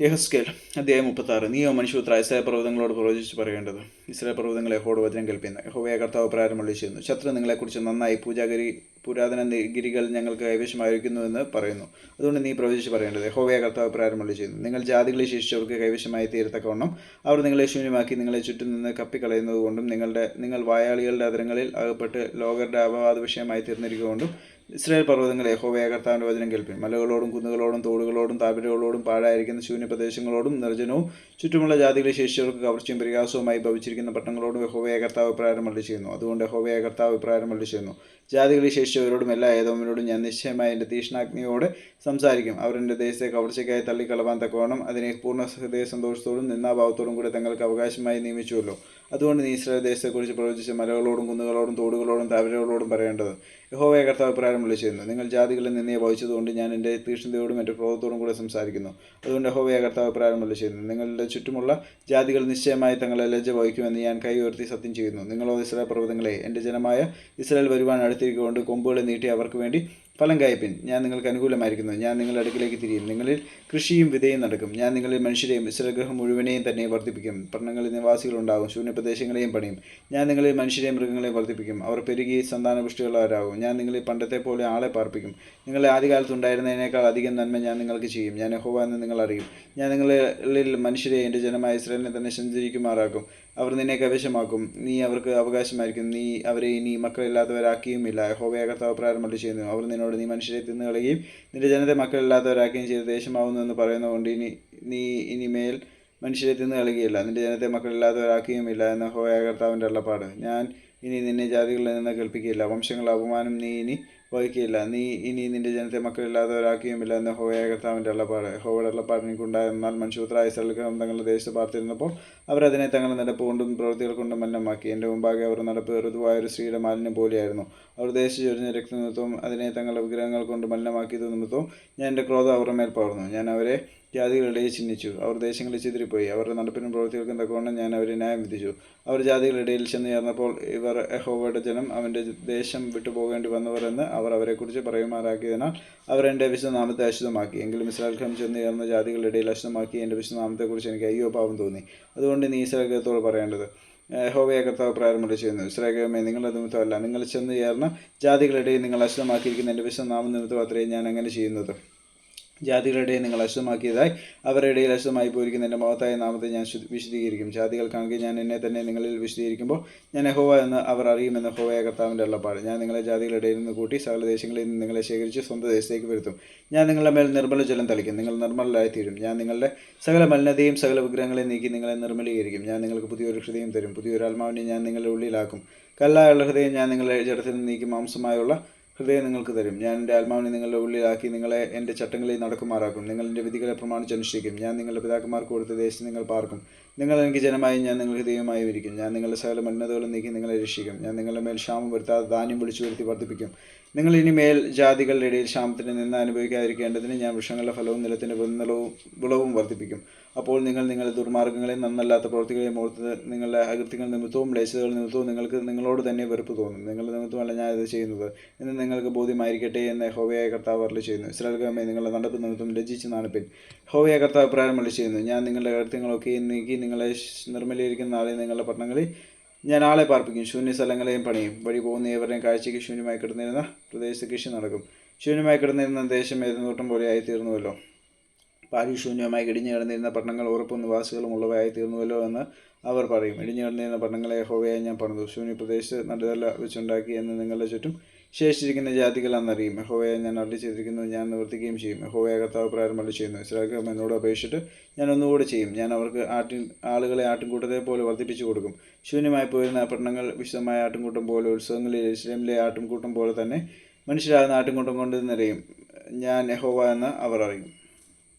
യഹസ്കേൽ അധ്യായം മുപ്പത്താറ്. നീയോ മനുഷ്യപുത്ര ഇസ്രായേൽ പർവതങ്ങളോട് പ്രവചിച്ച് പറയേണ്ടത്. ഇസ്രായേൽ പർവതങ്ങളെ ഹോട് വചനം കേൾപ്പിക്കുന്ന യഹോവയ കർത്താവ് പ്രാരംഭം ചെയ്യുന്നു ശത്രു നിങ്ങളെക്കുറിച്ച് നന്നായി പൂജാഗിരി പുരാതന ഗിരികൾ ഞങ്ങൾക്ക് കൈവശമായിരിക്കുന്നുവെന്ന് പറയുന്നു. അതുകൊണ്ട് നീ പ്രവചിച്ച് പറയേണ്ടത് ഹോവയ കർത്താവ് പ്രാരംഭമുള്ള ചെയ്യുന്നു. നിങ്ങൾ ജാതികളെ ശേഷിച്ചവർക്ക് കൈവശമായി തീരത്തക്കവണ്ണം അവർ നിങ്ങളെ ശൂന്യമാക്കി നിങ്ങളെ ചുറ്റും നിന്ന് കപ്പിക്കളയുന്നത് കൊണ്ടും നിങ്ങളുടെ നിങ്ങൾ വായാളികളുടെ അതിരങ്ങളിൽ അകപ്പെട്ട് ലോകരുടെ അപവാദ വിഷയമായി തീർന്നിരിക്കുകൊണ്ടും ഇസ്രായേൽ പർവതങ്ങളെ യഹോവയ കർത്താവിന്റെ വചനം കേൾപ്പിൻ മലകളോടും കുന്നുകളോടും തോടുകളോടും താപരകളോടും പാഴായിരിക്കുന്ന ശൂന്യപ്രദേശങ്ങളോടും നിർജനവും ചുറ്റുമുള്ള ജാതികളെ ശേഷിച്ചവർക്ക് കവർച്ചയും പരിഹാസവുമായി ഭവിച്ചിരിക്കുന്ന പട്ടണങ്ങളോടും യഹോവയ കർത്താവ് അഭിപ്രായം മള്ളി ചെയ്യുന്നു അതുകൊണ്ട് യഹോവയ കർത്താവ് അഭിപ്രായം മള്ളി ചെയ്യുന്നു ജാതികളെ ശേഷിച്ചവരോടും എല്ലാ ഏതോമിനോടും ഞാൻ നിശ്ചയമായി എന്റെ തീഷ്ണാഗ്നിയോട് സംസാരിക്കും. അവർ എന്റെ ദേശത്തെ കവർച്ചയ്ക്കായി തള്ളിക്കളവാൻ തക്കവണ്ണം അതിനെ പൂർണ ഹൃദയ സന്തോഷത്തോടും നിന്നാഭാവത്തോടും കൂടി തങ്ങൾക്ക് അവകാശമായി നിയമിച്ചുവല്ലോ. അതുകൊണ്ട് നീ ഇസ്രായേൽ ദേശത്തെക്കുറിച്ച് പ്രവചിച്ച മലകളോടും കുന്നുകളോടും തോടുകളോടും താവരകളോടും പറയേണ്ടത്. യഹോവയെ കർത്താവ് പ്രാരം വിളിച്ചിരുന്നു നിങ്ങൾ ജാതികളിൽ നിന്നേ വഹിച്ചതുകൊണ്ട് ഞാൻ എന്റെ തീക്ഷ്ണതയോടും എന്റെ ക്രോധത്തോടും കൂടെ സംസാരിക്കുന്നു. അതുകൊണ്ട് യഹോവയെ കർത്താവ് പ്രാരം വിളിച്ചിരുന്നു നിങ്ങളുടെ ചുറ്റുമുള്ള ജാതികൾ നിശ്ചയമായി തങ്ങളെ ലജ്ജ വഹിക്കുമെന്ന് ഞാൻ കൈ ഉയർത്തി സത്യം ചെയ്യുന്നു. നിങ്ങളോ ഇസ്രായേൽ പർവതങ്ങളെ എന്റെ ജനമായ ഇസ്രായേൽ വരുവാൻ അടുത്തിരിക്കൊണ്ട് കൊമ്പുകളെ നീട്ടി അവർക്ക് വേണ്ടി ഫലം കായ്പിൻ ഞാൻ നിങ്ങൾക്ക് അനുകൂലമായിരിക്കുന്നു. ഞാൻ നിങ്ങളുടെ അടുക്കിലേക്ക് തിരിയും. നിങ്ങളിൽ കൃഷിയും വിതയും നടക്കും. ഞാൻ നിങ്ങളിൽ മനുഷ്യരെയും ഇസ്രഗ്രഹം മുഴുവനെയും തന്നെ വർദ്ധിപ്പിക്കും. പട്ടണങ്ങളിൽ നിവാസികളുണ്ടാകും ശൂന്യപ്രദേശങ്ങളെയും പണിയും. ഞാൻ നിങ്ങളിൽ മനുഷ്യരെയും മൃഗങ്ങളെയും വർദ്ധിപ്പിക്കും. അവർ പെരുകി സന്താനപുഷ്ടിയുള്ളവരാകും ഞാൻ നിങ്ങളിൽ പണ്ടത്തെ പോലെ ആളെ പാർപ്പിക്കും. നിങ്ങളെ ആദ്യകാലത്ത് ഉണ്ടായിരുന്നതിനേക്കാൾ അധികം നന്മ ഞാൻ നിങ്ങൾക്ക് ചെയ്യും. ഞാൻ യഹോവ എന്ന് നിങ്ങൾ അറിയും. ഞാൻ നിങ്ങളിൽ മനുഷ്യരെ എന്റെ ജനമായ ഇസ്രായേലിനെ തന്നെ സഞ്ചരിക്കുമാറാക്കും. അവർ നിന്നെ കൈവശമാക്കും. നീ അവർക്ക് അവകാശമായിരിക്കും. നീ അവരെ ഇനി മക്കളില്ലാത്തവരാക്കിയുമില്ല. യഹോവയ കർത്താവ് പ്രാരംഭം ചെയ്യുന്നു. അവർ നിന്നോട് നീ മനുഷ്യരെ തിന്നുകളയുകയും നിന്റെ ജനത്തെ മക്കളില്ലാത്തവരാക്കുകയും ചെയ്ത ദേശമാവുന്നു എന്ന് പറയുന്നതുകൊണ്ട് ഇനി നീ ഇനിമേൽ മനുഷ്യരെ തിന്നു കളയുകയില്ല. നിന്റെ ജനത്തെ മക്കളില്ലാത്തവരാക്കുകയുമില്ല എന്ന ഹോയ കർത്താവിന്റെ അള്ളപ്പാട് ഞാൻ ഇനി നിന്നെ ജാതികളിൽ നിന്ന് കേൾപ്പിക്കുകയില്ല. വംശങ്ങളുടെ അപമാനം നീ ഇനി വഹിക്കുകയില്ല. നീ ഇനി നിന്റെ ജനത്തെ മക്കളില്ലാത്തവരാക്കുകയുമില്ല എന്ന ഹോവയായ കർത്താവിന്റെ അള്ളപ്പാട് ഹോവയുടെ അള്ളപ്പാട് എനിക്കുണ്ടായ എന്നാൽ മനുഷ്യപുത്രായ സ്ഥലം തങ്ങളുടെ ദേശത്ത് പാർത്തിരുന്നപ്പോൾ അവരതിനെ തങ്ങളുടെ നടപ്പ് കൊണ്ടും പ്രവൃത്തികൾ കൊണ്ടും മലിനമാക്കി. എന്റെ മുമ്പാകെ അവർ നടപ്പ് ഋതുവായ ഒരു സ്ത്രീയുടെ മാലിന്യം പോലെയായിരുന്നു. അവർ ദേശത്ത് ചൊരിഞ്ഞ രക്തനിമിത്തവും അതിനെ തങ്ങളുടെ വിഗ്രഹങ്ങൾ കൊണ്ട് മലിനമാക്കിയത് നിമിത്തവും ഞാൻ എന്റെ ക്രോധം അവരുടെ മേൽ പകർന്നു. ഞാൻ അവരെ ജാതികളിടയിൽ ചിഹ്നിച്ചു. അവർ ദേശങ്ങളിൽ ചിതിരിപ്പോയി അവരുടെ നടപ്പിനും പ്രവൃത്തികൾക്കും തക്കവണ്ണം ഞാൻ അവരെ ന്യായം വിധിച്ചു. അവർ ജാതികളിടയിൽ ചെന്ന് ചേർന്നപ്പോൾ ഇവർ യഹോവയുടെ ജനം അവന്റെ ദേശം വിട്ടുപോകേണ്ടി വന്നവർ എന്ന് അവർ അവരെക്കുറിച്ച് പറയുമാറാക്കിയതിനാൽ അവർ എന്റെ വിശുദ്ധനാമത്തെ അശുദ്ധമാക്കി. എങ്കിലും ഇസ്രാൽഖം ചെന്ന് ചേർന്ന ജാതികളുടെ അശുദ്ധമാക്കി എന്റെ വിശുദ്ധനാമത്തെക്കുറിച്ച് എനിക്ക് അയ്യോ പാവം തോന്നി. അതുകൊണ്ട് നീ ഇസ്രാഖത്തോട് പറയേണ്ടത് ഹോവയെ കർത്താവ് പ്രാരംഭം ചെയ്യുന്നു. ഇസ്രായേലമേ നിങ്ങളുടെ നിമിത്തമല്ല. നിങ്ങൾ ചെന്ന് ചേർന്ന ജാതികളിടയിൽ നിങ്ങൾ അശുദ്ധമാക്കിയിരിക്കുന്ന എന്റെ വിശ്വനാമ നിമിത്തം അത്രയും ഞാൻ അങ്ങനെ ചെയ്യുന്നത്. ജാതികളുടെ നിങ്ങൾ അശുദ്ധമാക്കിയതായി അവരുടെ ഇടയിൽ അശുദ്ധമായി പോയിരിക്കുന്ന എന്റെ മഹത്തായ നാമത്തെ ഞാൻ വിശദീകരിക്കും ജാതികൾക്കാണെങ്കിൽ ഞാൻ എന്നെ തന്നെ നിങ്ങളിൽ വിശദീകരിക്കുമ്പോൾ ഞാൻ യഹോവ എന്ന് അവർ അറിയുമെന്ന് ഹോവയ കർത്താവിന്റെ അള്ളപ്പാട് ഞാൻ നിങ്ങളെ ജാതികളുടെ ഇടയിൽ നിന്ന് കൂട്ടി സകല ദേശങ്ങളിൽ നിന്ന് നിങ്ങളെ ശേഖരിച്ച് സ്വന്തം ദേശത്തേക്ക് വരുത്തും. ഞാൻ നിങ്ങളുടെ മേൽ നിർമ്മല ജലം തളിക്കും. നിങ്ങൾ നിർമ്മലരായിത്തീരും. ഞാൻ നിങ്ങളുടെ സകല മലിനതയും സകല വിഗ്രഹങ്ങളെ നീക്കി നിങ്ങളെ നിർമ്മലീകരിക്കും. ഞാൻ നിങ്ങൾക്ക് പുതിയൊരു ഹൃദയം തരും. പുതിയൊരു ആത്മാവിനെ ഞാൻ നിങ്ങളുടെ ഉള്ളിലാക്കും. കല്ലായുള്ള ഹൃദയം ഞാൻ നിങ്ങളുടെ ജഡത്തിൽ നിന്ന് നീക്കി മാംസമായുള്ള ഹൃദയം നിങ്ങൾക്ക് തരും. ഞാൻ എന്റെ ആത്മാവിനെ നിങ്ങളുടെ ഉള്ളിലാക്കി നിങ്ങളെ എന്റെ ചട്ടങ്ങളിൽ നടക്കുമാറാക്കും. നിങ്ങൾ എന്റെ വിധികളെ പ്രമാണിച്ച് അനുഷ്ഠിക്കും. ഞാൻ നിങ്ങളുടെ പിതാക്കന്മാർക്ക് കൊടുത്ത ദേശത്ത് നിങ്ങൾ പാർക്കും. നിങ്ങൾ എനിക്ക് ജനമായി ഞാൻ നിങ്ങൾക്ക് ദൈവമായി വിരിക്കും ഞാൻ നിങ്ങളുടെ സകല മലിനതകളും നീക്കി നിങ്ങളെ രക്ഷിക്കും. ഞാൻ നിങ്ങളുടെ മേൽ ക്ഷാമം വരുത്താതെ ധാന്യം വിളിച്ചു വരുത്തി വർദ്ധിപ്പിക്കും. നിങ്ങൾ ഇനി മേൽ ജാതികളുടെ ഇടയിൽ ക്ഷാമത്തിന് നിന്ന് അനുഭവിക്കാതിരിക്കേണ്ടതിന് ഞാൻ വൃക്ഷങ്ങളുടെ ഫലവും നിലത്തിന്റെ വിളവും വിളവും വർദ്ധിപ്പിക്കും. അപ്പോൾ നിങ്ങൾ നിങ്ങളുടെ ദുർമാർഗങ്ങളെ നന്നല്ലാത്ത പ്രവൃത്തികളെയും ഓർത്ത് നിങ്ങളുടെ അകൃത്യങ്ങൾ നിമിത്തവും ലേശതകൾ നിമിത്തവും നിങ്ങൾക്ക് നിങ്ങളോട് തന്നെ വെറുപ്പ് തോന്നും. നിങ്ങളുടെ നിമിത്തമല്ല ഞാൻ ഇത് ചെയ്യുന്നത് എന്ന് നിങ്ങൾക്ക് ബോധ്യമായിരിക്കട്ടെ എന്ന് ഹോവയായ കർത്താവ് അരളി ചെയ്യുന്നു. ഇസ്രായേൽ നിങ്ങളുടെ നടപ്പ് നിമിത്തം രചിച്ച് നാണിപ്പിൻ. ഹോവയായ കർത്താവ് പ്രാരം അരളി ചെയ്യുന്നു. ഞാൻ നിങ്ങളുടെ അകൃത്യങ്ങളൊക്കെ നീക്കി നിങ്ങളെ നിർമ്മലീകരിക്കുന്ന നാളെ നിങ്ങളുടെ പട്ടണങ്ങളിൽ ഞാൻ ആളെ പാർപ്പിക്കും. ശൂന്യ സ്ഥലങ്ങളെയും പണിയും. വഴി പോകുന്ന ഏവരുടെയും കാഴ്ചയ്ക്ക് ശൂന്യമായി കിടന്നിരുന്ന പ്രദേശത്ത് കൃഷി നടക്കും. ശൂന്യമായി കിടന്നിരുന്ന ദേശം ഏതുനോട്ടം പോലെയായി തീർന്നുവല്ലോ പാരി ശൂന്യമായി ഇടിഞ്ഞു കിടന്നിരുന്ന പട്ടണങ്ങൾ ഉറപ്പും നിവാസികളും ഉള്ളവയായി തീർന്നുവല്ലോ എന്ന് അവർ പറയും. ഇടിഞ്ഞു കിടന്നിരുന്ന പട്ടണങ്ങളെ ഹോവയായി ഞാൻ പറഞ്ഞു ശൂന്യ പ്രദേശത്ത് നടുതല വെച്ചുണ്ടാക്കി എന്ന് നിങ്ങളുടെ ചുറ്റും ശേഷിച്ചിരിക്കുന്ന ജാതികൾ അന്നറിയും യഹോവയെ ഞാൻ അള്ളി ചെയ്തിരിക്കുന്നത് ഞാൻ നിവർത്തിക്കുകയും ചെയ്യും. മെഹോവയെ കർത്താവ് പ്രാരംഭം ചെയ്യുന്നു. ഇസ്രായേൽ എന്നോട് അപേക്ഷിച്ചിട്ട് ഞാൻ ഒന്നുകൂടെ ചെയ്യും. ഞാൻ അവർക്ക് ആട്ടിൻ ആളുകളെ ആട്ടിൻകൂട്ടത്തെ പോലെ വർദ്ധിപ്പിച്ചു കൊടുക്കും. ശൂന്യമായി പോയിരുന്ന പട്ടണങ്ങൾ വിശദമായ ആട്ടിൻകൂട്ടം പോലെ ഉത്സവങ്ങളിൽ ഇസ്ലാമിലെ ആട്ടിൻകൂട്ടം പോലെ തന്നെ മനുഷ്യരാകുന്ന ആട്ടിൻകൂട്ടം കൊണ്ട് നിറയും. ഞാൻ യഹോവ എന്ന് അവർ അറിയും.